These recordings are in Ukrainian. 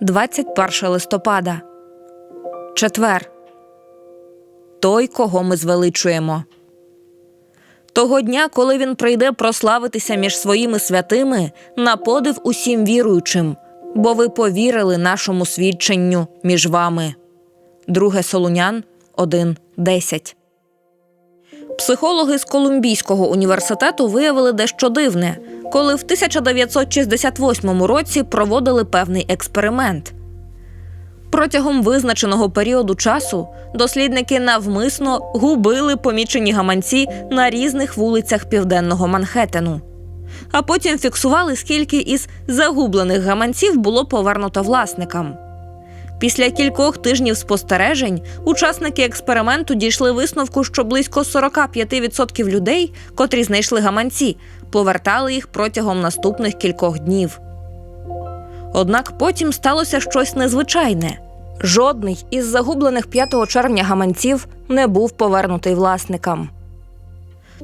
21 листопада. Четвер. Той, кого ми звеличуємо. Того дня, коли він прийде прославитися між своїми святими, на подив усім віруючим, бо ви повірили нашому свідченню між вами. Друге Солунян 1.10 Психологи з Колумбійського університету виявили дещо дивне, коли в 1968 році проводили певний експеримент. Протягом визначеного періоду часу дослідники навмисно губили помічені гаманці на різних вулицях південного Манхеттену. А потім фіксували, скільки із загублених гаманців було повернуто власникам. Після кількох тижнів спостережень учасники експерименту дійшли висновку, що близько 45% людей, котрі знайшли гаманці, повертали їх протягом наступних кількох днів. Однак потім сталося щось незвичайне. Жодний із загублених 5 червня гаманців не був повернутий власникам.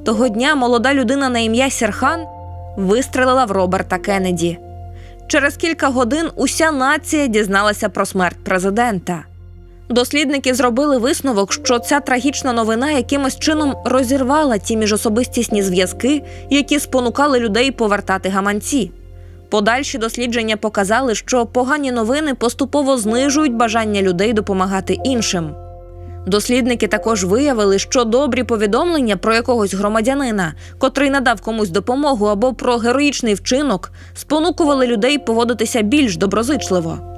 Того дня молода людина на ім'я Сірхан вистрелила в Роберта Кеннеді. Через кілька годин уся нація дізналася про смерть президента. Дослідники зробили висновок, що ця трагічна новина якимось чином розірвала ті міжособистісні зв'язки, які спонукали людей повертати гаманці. Подальші дослідження показали, що погані новини поступово знижують бажання людей допомагати іншим. Дослідники також виявили, що добрі повідомлення про якогось громадянина, котрий надав комусь допомогу або про героїчний вчинок, спонукували людей поводитися більш доброзичливо.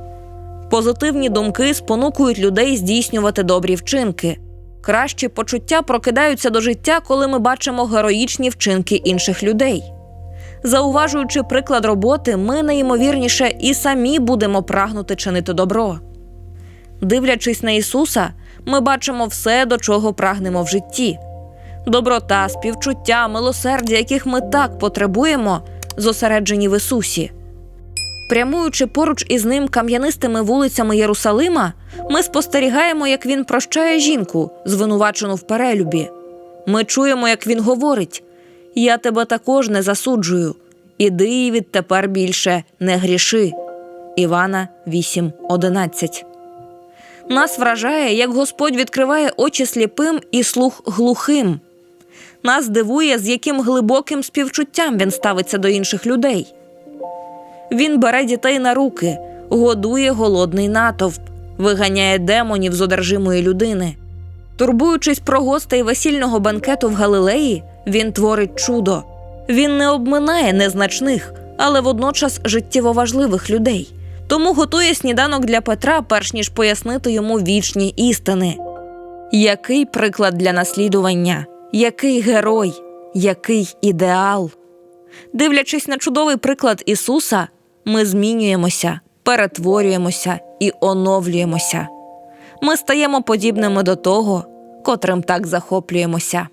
Позитивні думки спонукують людей здійснювати добрі вчинки. Кращі почуття прокидаються до життя, коли ми бачимо героїчні вчинки інших людей. Зауважуючи приклад роботи, ми найімовірніше і самі будемо прагнути чинити добро. Дивлячись на Ісуса, ми бачимо все, до чого прагнемо в житті. Доброта, співчуття, милосердя, яких ми так потребуємо, зосереджені в Ісусі. Прямуючи поруч із ним кам'янистими вулицями Єрусалима, ми спостерігаємо, як він прощає жінку, звинувачену в перелюбі. Ми чуємо, як він говорить: Я тебе також не засуджую. Іди і відтепер більше не гріши. Івана 8.11 Нас вражає, як Господь відкриває очі сліпим і слух глухим. Нас дивує, з яким глибоким співчуттям він ставиться до інших людей. Він бере дітей на руки, годує голодний натовп, виганяє демонів з одержимої людини. Турбуючись про гостей весільного банкету в Галилеї, він творить чудо. Він не обминає незначних, але водночас життєво важливих людей. Тому готує сніданок для Петра, перш ніж пояснити йому вічні істини. Який приклад для наслідування, який герой, який ідеал. Дивлячись на чудовий приклад Ісуса, ми змінюємося, перетворюємося і оновлюємося. Ми стаємо подібними до того, котрим так захоплюємося.